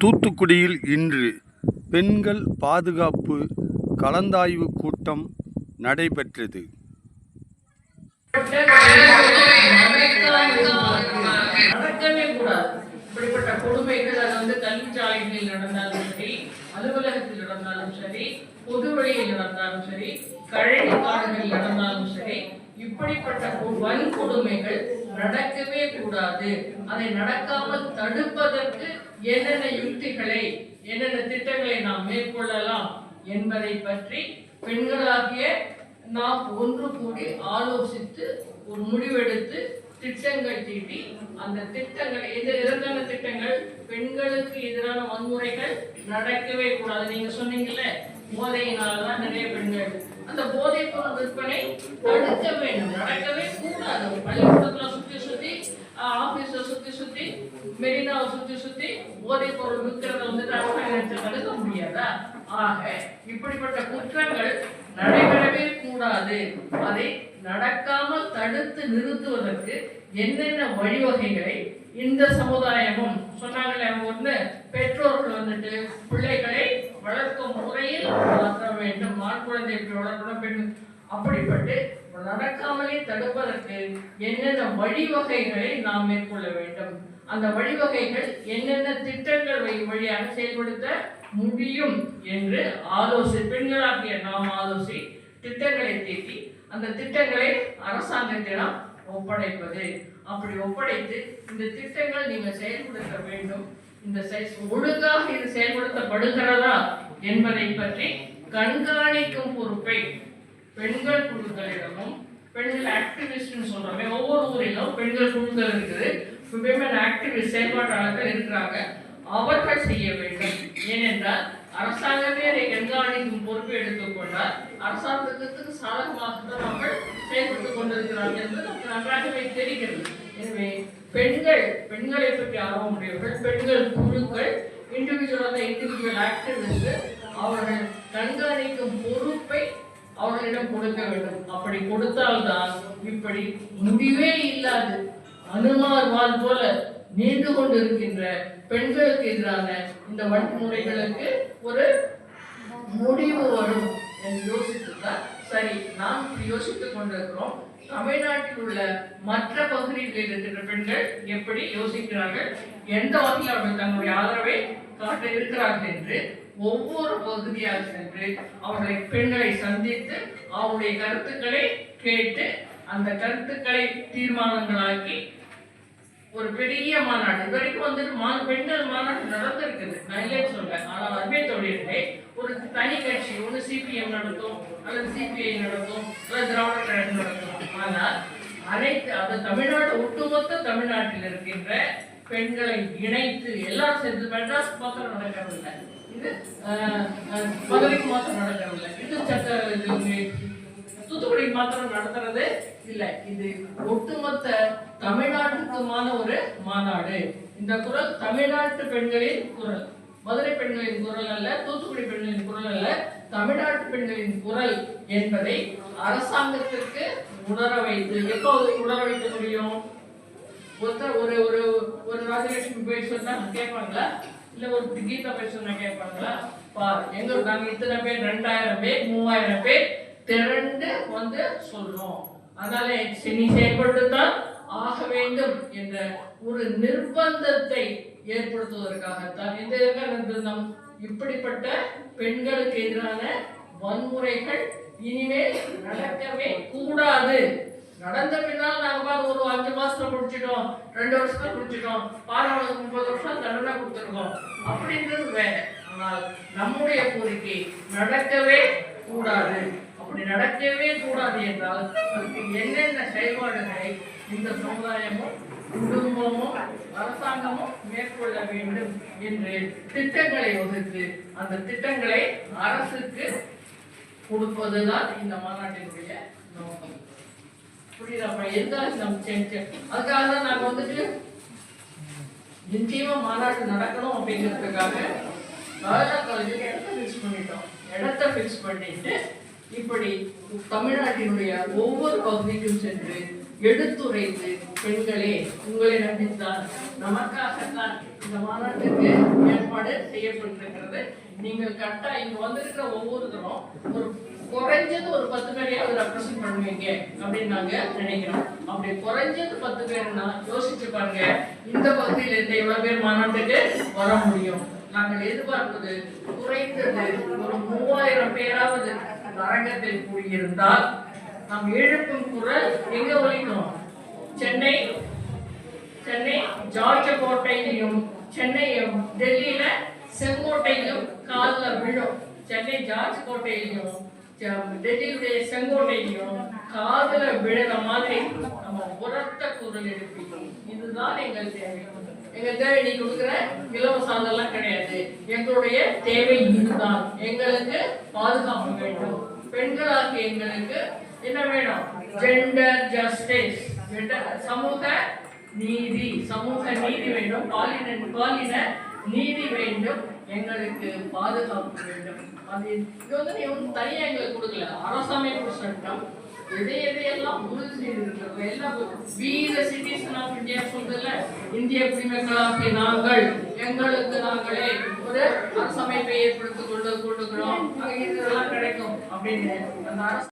தூத்துக்குடியில் இன்று பெண்கள் பாதுகாப்பு கலந்தாய்வு கூட்டம் நடைபெற்றது. இப்படிப்பட்ட கொடுமைகள் அது வந்து கல்விச்சாலைகளில் நடந்தாலும் சரி அலுவலகத்தில் நடந்தாலும் சரி பொது வழியில் நடந்தாலும் சரி கழனி காடுகளில் நடந்தாலும் சரி இப்படிப்பட்ட வன்கொடுமைகள் நடக்கவே கூடாது. அதை நடக்காமல் தடுப்பதற்கு என்னென்ன யுக்திகளை என்னென்ன திட்டங்களை நாம் மேற்கொள்ளலாம் என்பதை பற்றி பெண்களாகிய நாம் ஒன்று கூடி ஆலோசித்து ஒரு முடிவெடுத்து திட்டங்கள் தீட்டி அந்த திட்டங்கள் எது எதற்கான திட்டங்கள் பெண்களுக்கு எதிரான வன்முறைகள் நடக்கவே கூடாது. நீங்க சொன்னீங்கல்ல போதையினால தான் நிறைய பெண்கள் அந்த போதை பொருள் விற்பனை தடுக்க வேண்டும். நடக்கவே கூடாது. பள்ளிக்கூடத்துல சுற்றி ஆபீஸ சுத்தி சுத்தி மெரினாவை சுத்தி சுத்தி போதைப் பொருள் விற்கிறத வந்து அரசாங்கத்தை தடுக்க முடியாதா? ஆக இப்படிப்பட்ட குற்றங்கள் நடைபெறவே கூடாது. அதை நடக்காமல் தடுத்து நிறுத்துவதற்கு என்னென்ன வழிவகைகளை இந்த சமுதாயமும் சொன்னாங்களே ஒன்று பெற்றோர்கள் வந்துட்டு பிள்ளைகளை வளர்க்கும் முறையில் வளர்க்க வேண்டும். ஆண் குழந்தை எப்படி வளர்க்கணும் பெண் அப்படிப்பட்டு நடக்காமலே தடுப்பதற்கு என்னென்ன வழிவகைகளை நாம் மேற்கொள்ள வேண்டும்? அந்த வழிவகைகள் என்னென்ன திட்டங்கள் வழியாக செயல்படுத்த முடியும் என்று ஆலோசி பெண்களாகிய நாம் ஆலோசி திட்டங்களை தீட்டி அந்த திட்டங்களை அரசாங்கத்திடம் ஒப்படைப்பது. அப்படி ஒப்படைத்து இந்த திட்டங்கள் நீங்கள் செயல்படுத்த வேண்டும். இந்த ஒழுங்காக இது செயல்படுத்தப்படுகிறதா என்பதை பற்றி கண்காணிக்கும் பொறுப்பை பெண்கள் குழுக்களிடமும் பெண்கள் ஆக்டிவிஸ்ட்னு சொல்கிறோமே ஒவ்வொரு ஊரிலும் பெண்கள் குழுக்கள் இருக்குது. விமன் ஆக்டிவிஸ்ட் செயல்பாட்டாளர்கள் இருக்கிறாங்க. அவர்கள் செய்ய வேண்டும். ஏனென்றால் அரசாங்கமே அதை கண்காணிக்கும் பொறுப்பை எடுத்துக்கொண்டால் அரசாங்கத்துக்கு சாதகமாக தான் மக்கள் செயல்பட்டுக் கொண்டிருக்கிறார்கள் என்பது நமக்கு நன்றாகவே தெரிகிறது. எனவே பெண்கள் பெண்களை பற்றி ஆர்வமுடையவர்கள் பெண்கள் குழுக்கள் இண்டிவிஜுவலாக இண்டிவிஜுவல் ஆக்டிவிஸ்ட் அவர்கள் கண்காணிக்கும் பொறுப்பை அவர்களிடம் கொடுக்க வேண்டும். அப்படி கொடுத்தால்தான் இப்படி முடிவே இல்லாது அனுமார் வால் போல நீண்டு கொண்டிருக்கின்ற பெண்களுக்கு எதிரான இந்த வன்முறைகளுக்கு ஒரு முடிவு வரும் என்று யோசித்துதான் சரி நாம் யோசித்துக் கொண்டிருக்கிறோம். தமிழ்நாட்டில் உள்ள மற்ற பகுதிகளில் இருக்கிற பெண்கள் எப்படி யோசிக்கிறார்கள்? எந்த வகையில் அவர்கள் தங்களுடைய ஆதரவை காட்ட இருக்கிறார்கள் என்று ஒவ்வொரு பகுதியாக சென்று அவருடைய பெண்களை சந்தித்து அவருடைய கருத்துக்களை கேட்டு அந்த கருத்துக்களை தீர்மானங்களாக்கி ஒரு பெரிய மாநாடு. இது வரைக்கும் வந்துட்டு மா பெண்கள் மாநாடு நடந்திருக்குது. நான் இல்லை சொல்றேன் ஆனால் அன்பே தொழில்களை ஒரு தனி கட்சி ஒன்று சிபிஎம் நடத்தும் அல்லது சிபிஐ நடத்தும் அல்லது திராவிட கழகம் நடத்தும். ஆனால் அனைத்து அது தமிழ்நாடு ஒட்டுமொத்த தமிழ்நாட்டில் இருக்கின்ற பெண்களை இணைத்து எல்லாம் சேர்ந்து மெட்ராஸ் மாத்திரம் நடக்கவில்லை. இது அஹ், மதுரைக்கு மாத்திரம் நடக்கவில்லை. இது சட்ட இது தூத்துக்குடி மாத்திரம் நடத்துறது இல்லை. இது ஒட்டுமொத்த தமிழ்நாட்டுக்குமான ஒரு மாநாடு. இந்த குரல் தமிழ்நாட்டு பெண்களின் குரல். மதுரை பெண்களின் குரல் அல்ல தூத்துக்குடி பெண்களின் குரல் அல்ல தமிழ்நாட்டு பெண்களின் குரல் என்பதை அரசாங்கத்திற்கு உணர வைத்து எப்போது உணர வைக்க முடியும்? ஒருத்தர் ஒரு ஒரு ஒரு ராஜலட்சுமி போய் சொன்னா கேட்பாங்களா? இல்ல ஒரு கீதா போய் சொன்னா கேட்பாங்களா? பாரு எங்க நாங்க இத்தனை பேர் ரெண்டாயிரம் பேர் மூவாயிரம் பேர் திரண்டு வந்து சொல்றோம். அதனால நீ செயல்பட்டுத்தான் ஆக வேண்டும் என்ற ஒரு நிர்பந்தத்தை ஏற்படுத்துவதற்காகத்தான். இந்த நிர்பந்தம்? இப்படிப்பட்ட பெண்களுக்கு எதிரான வன்முறைகள் இனிமேல் நடக்கவே கூடாது. நடந்த பின்னால் நாங்க பாரு ஒரு அஞ்சு மாசத்துல முடிச்சிட்டோம் ரெண்டு வருஷத்துல முடிச்சிட்டோம் பாராளுமன்ற முப்பது வருஷம் தண்டனை கொடுத்துருக்கோம். அப்படின்றது வேற. ஆனால் நம்முடைய கோரிக்கை நடக்கவே கூடாது. அப்படி நடக்கவே கூடாது என்றால் அதுக்கு என்னென்ன செயல்பாடுகளை இந்த சமுதாயமும் குடும்பமும் அரசாங்கமும் மேற்கொள்ள வேண்டும் என்று திட்டங்களை ஒதுக்கு அந்த திட்டங்களை அரசுக்கு கொடுப்பதுதான் இந்த மாநாட்டினுடைய நோக்கம். புரியுதாப்பா எதுக்காக நம்ம செஞ்சு அதுக்காக தான் நாங்க வந்துட்டு நிச்சயமா மாநாடு நடக்கணும் அப்படிங்கிறதுக்காக ராஜா காலேஜுக்கு இடத்த ஃபிக்ஸ் பண்ணிட்டோம். இடத்த ஃபிக்ஸ் பண்ணிட்டு இப்படி தமிழ்நாட்டினுடைய ஒவ்வொரு பகுதிக்கும் சென்று எடுத்துரைத்து பெண்களே உங்களை நம்பித்தான் நமக்காகத்தான் இந்த மாநாட்டுக்கு ஏற்பாடு செய்யப்பட்டிருக்கிறது. நீங்கள் கரெக்டா இங்க வந்திருக்கிற ஒவ்வொருத்தரும் ஒரு குறைஞ்சது ஒரு பத்து பேரையாவது ரெப்ரசென்ட் பண்ணுவீங்க அப்படின்னு நாங்க நினைக்கிறோம். அப்படி குறைஞ்சது பத்து பேர்னா யோசிச்சு பாருங்க இந்த பகுதியில இருந்து எவ்வளவு பேர் மாநாட்டுக்கு வர முடியும்? நாங்கள் எதிர்பார்ப்பது குறைந்தது ஒரு மூவாயிரம் பேராவது அரங்கத்தில் கூடியிருந்தால் நாம் எழுப்பும் குரல் எங்க ஒலிக்கும் சென்னை சென்னை ஜார்ஜ கோட்டையிலையும் சென்னையும் டெல்லியில செங்கோட்டையிலும் காலில் விழும். சென்னை ஜார்ஜ் கோட்டையிலையும் ஜ- செங்கோட்டையும் காதல விழுற மாதிரி நம்ம உரத்த குரல் எழுப்பி. இதுதான் எங்கள் தேவை. எங்கள் தேவை நீ கொடுக்குற இலவச அதெல்லாம் கிடையாது. எங்களுடைய தேவை இதுதான். எங்களுக்கு பாதுகாப்பு வேண்டும். பெண்களாக எங்களுக்கு என்ன வேணும்? ஜெண்டர் ஜஸ்டிஸ் சமூக நீதி. சமூக நீதி வேண்டும். பாலின பாலின நீதி வேண்டும். எங்களுக்கு பாதுகாப்பு வேண்டும். அது இது வந்து நீ ஒன்றும் தனியாக எங்களுக்கு கொடுக்கல. அரசமைப்பு சட்டம் எதை எதையெல்லாம் உறுதி செய்திருக்கிறது எல்லாம் வீர சிட்டிசன் ஆஃப் இந்தியா சொல்றதுல இந்திய குடிமக்களாகிய நாங்கள் எங்களுக்கு நாங்களே ஒரு அரசமைப்பை ஏற்படுத்திக் கொண்டு கொண்டுக்கிறோம் இதெல்லாம் கிடைக்கும் அப்படின்னு அந்த அரசு